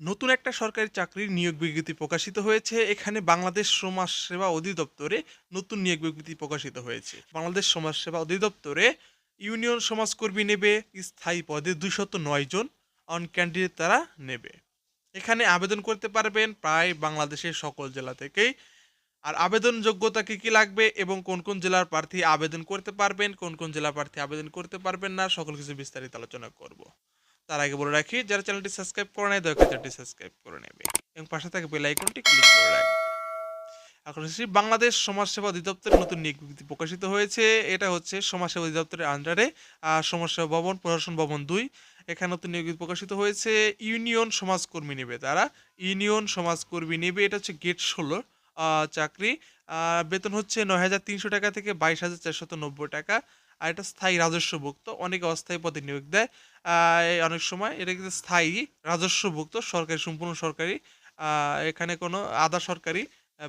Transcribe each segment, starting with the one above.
নতুন একটা সরকারি চাকরির নিয়োগ বিজ্ঞপ্তি প্রকাশিত হয়েছে। এখানে বাংলাদেশ সমাজ সেবা অধিদপ্তরে নতুন নিয়োগ বিজ্ঞপ্তি প্রকাশিত হয়েছে। বাংলাদেশ সমাজ সেবা অধিদপ্তরে ইউনিয়ন সমাজকর্মী নেবে, স্থায়ী পদে দুইশত নয় জন অন ক্যান্ডিডেট তারা নেবে। এখানে আবেদন করতে পারবেন প্রায় বাংলাদেশের সকল জেলা থেকেই। আর আবেদন যোগ্যতা কী কি লাগবে এবং কোন কোন জেলার প্রার্থী আবেদন করতে পারবেন, কোন কোন জেলার প্রার্থী আবেদন করতে পারবেন না, সকল কিছু বিস্তারিত আলোচনা করব। তার আগে বলে রাখি, যারা চ্যানেলটি সাবস্ক্রাইব করে নেয় দয়া করে চ্যানেলটি সাবস্ক্রাইব করে নেবে। এবং পাশে থাকে বেল আইকনটি ক্লিক করে রাখবে। এখন হচ্ছে বাংলাদেশ সমাজসেবা অধিদপ্তরের নতুন নিয়োগ প্রকাশিত হয়েছে। এটা হচ্ছে সমাজসেবা অধিদপ্তরের আন্ডারে সমাজসেবা ভবন, প্রশাসন ভবন দুই। এখানে নতুন নিয়োগ প্রকাশিত হয়েছে। ইউনিয়ন সমাজকর্মী নেবে তারা। ইউনিয়ন সমাজকর্মী নেবে, এটা হচ্ছে গেট ষোলো চাকরি। বেতন হচ্ছে নয় হাজার তিনশো টাকা থেকে বাইশ হাজার চারশত নব্বই টাকা। আর এটা স্থায়ী রাজস্বভুক্ত। অনেকে অস্থায়ী পদে নিয়োগ দেয়। অনেক সময় এটা কিন্তু স্থায়ী রাজস্বভুক্ত, সরকারি, সম্পূর্ণ সরকারি। এখানে কোনো আধা সরকারি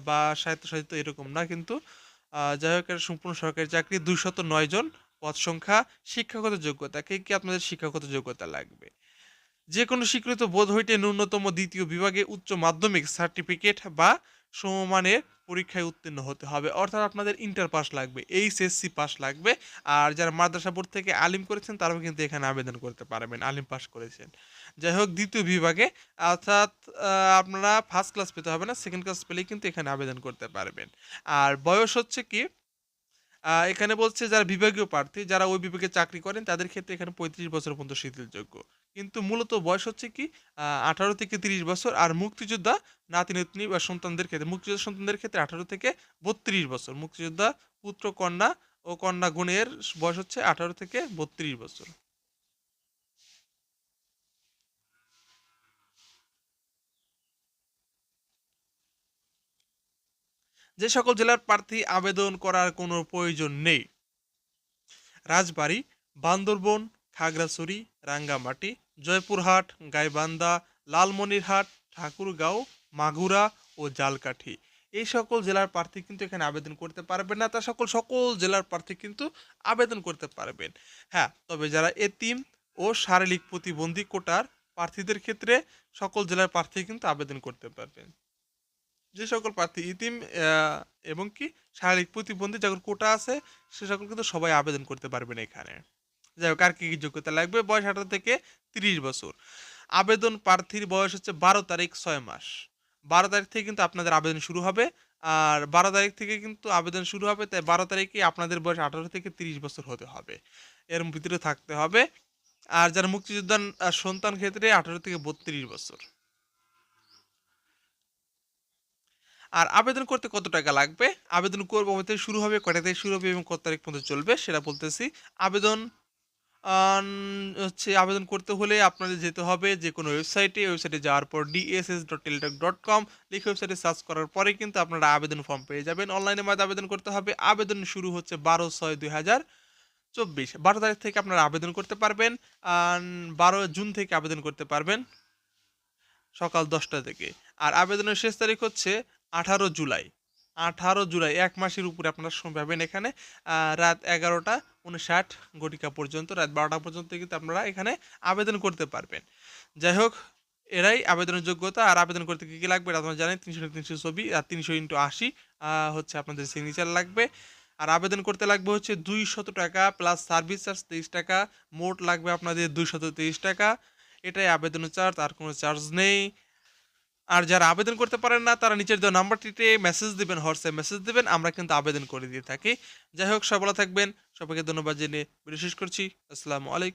বা স্বায়ত্তশাসিত এরকম না কিন্তু যাই হোক, এটা সম্পূর্ণ সরকারি চাকরি, দুইশত নয় জন পদ সংখ্যা, শিক্ষাগত যোগ্যতা। কে, কি আপনাদের শিক্ষাগত যোগ্যতা লাগবে? যে কোনো স্বীকৃত বোধ হইতে ন্যূনতম দ্বিতীয় বিভাগে উচ্চ মাধ্যমিক সার্টিফিকেট বা সমমানের পরীক্ষায় উত্তীর্ণ হতে হবে। অর্থাৎ আপনাদের ইন্টার পাস লাগবে এইচএসসি পাস লাগবে। আর যারা মাদ্রাসা বোর্ড থেকে আলিম করেছেন, তারাও কিন্তু এখানে আবেদন করতে পারবেন, আলিম পাস করেছেন। যাই হোক, দ্বিতীয় বিভাগে, অর্থাৎ আপনারা ফার্স্ট ক্লাস পেতে হবে না সেকেন্ড ক্লাস পেলেই কিন্তু এখানে আবেদন করতে পারবেন। আর বয়স হচ্ছে কি? এখানে বলছে যারা বিভাগীয় প্রার্থী, যারা ওই বিভাগে চাকরি করেন, তাদের ক্ষেত্রে এখানে পঁয়ত্রিশ বছর পর্যন্ত শিথিলযোগ্য। কিন্তু মূলত বয়স হচ্ছে কি আঠারো থেকে তিরিশ বছর, আর মুক্তিযোদ্ধা নাতি, নাতনি বা সন্তানদের ক্ষেত্রে, মুক্তিযোদ্ধা সন্তানদের ক্ষেত্রে আঠারো থেকে বত্রিশ বছর, মুক্তিযোদ্ধা পুত্র, কন্যা ও কন্যা গুণের বয়স হচ্ছে আঠারো থেকে বত্রিশ বছর। যে সকল জেলার প্রার্থী আবেদন করার কোনো প্রয়োজন নেই। রাজবাড়ী, বান্দরবন, খাগড়াছড়ি, রাঙ্গামাটি, জয়পুরহাট, গাইবান্ধা, লালমনিরহাট, ঠাকুরগাঁও, মাগুরা ও জালকাঠি। এই সকল জেলার প্রার্থী কিন্তু এখানে আবেদন করতে পারবেন না। তা সকল সকল জেলার প্রার্থী কিন্তু আবেদন করতে পারবেন। হ্যাঁ তবে যারা এতিম ও শারীরিক প্রতিবন্ধী কোটার প্রার্থীদের ক্ষেত্রে সকল জেলার প্রার্থী কিন্তু আবেদন করতে পারবেন। যে সকল প্রার্থী, ইতিম এবং কি শারীরিক প্রতিবন্ধী যাদের কোটা আছে, সে সকল কিন্তু সবাই আবেদন করতে পারবেন এখানে। যাই হোক, আর কি কি যোগ্যতা লাগবে? বয়স আঠারো থেকে তিরিশ বছর। আবেদন প্রার্থীর বয়স হচ্ছে বারো তারিখ, ছয় মাস। বারো তারিখ থেকে কিন্তু আপনাদের আবেদন শুরু হবে। আর বারো তারিখ থেকে কিন্তু আবেদন শুরু হবে, তাই বারো তারিখে আপনাদের বয়স আঠারো থেকে তিরিশ বছর হতে হবে। এর ভিতরে থাকতে হবে। আর যারা মুক্তিযোদ্ধার সন্তান ক্ষেত্রে আঠারো থেকে বত্রিশ বছর। আর আবেদন করতে কত টাকা লাগবে? আবেদন করব আমাদের শুরু হবে কটা থেকে শুরু হবে এবং কত তারিখ পর্যন্ত চলবে সেটা বলতেছি। আবেদন হচ্ছে আবেদন করতে হলে আপনাদের যেতে হবে যে কোনো ওয়েবসাইটে। ওয়েবসাইটে যাওয়ার পর DSS dot teletalk dot com লিখে ওয়েবসাইটে সার্চ করার পরে কিন্তু আপনারা আবেদন ফর্ম পেয়ে যাবেন। অনলাইনের মাধ্যমে আবেদন করতে হবে। আবেদন শুরু হচ্ছে বারো ছয় দুই হাজার চব্বিশ। বারো তারিখ থেকে আপনারা আবেদন করতে পারবেন বারো জুন থেকে আবেদন করতে পারবেন সকাল দশটা থেকে। আর আবেদনের শেষ তারিখ হচ্ছে আঠারো জুলাই। আঠারো জুলাই, এক মাসের উপরে আপনারা সময় পাবেন এখানে। রাত এগারোটা উনষাট ঘটিকা পর্যন্ত, রাত বারোটা পর্যন্ত কিন্তু আপনারা এখানে আবেদন করতে পারবেন। যাই হোক, এরাই আবেদনের যোগ্যতা। আর আবেদন করতে কী কী লাগবে আপনারা জানেন, তিনশো তিনশো ছবি আর তিনশো ইন্টু আশি হচ্ছে আপনাদের সিগনেচার লাগবে। আর আবেদন করতে লাগবে হচ্ছে দুই শত টাকা প্লাস সার্ভিস চার্জ তেইশ টাকা, মোট লাগবে আপনাদের দুইশত তেইশ টাকা। এটাই আবেদনের চার্জ আর কোনো চার্জ নেই। আর যারা আবেদন করতে পারেন না, তারা নিচের দেওয়া নাম্বারটিতে মেসেজ দিবেন, হোয়াটসঅ্যাপ মেসেজ দেবেন, আমরা কিন্তু আবেদন করে দিয়ে থাকি। যাই হোক, সবাই থাকবেন। সবাইকে ধন্যবাদ জেনে বিশেষ শেষ করছি। আসসালামু আলাইকুম।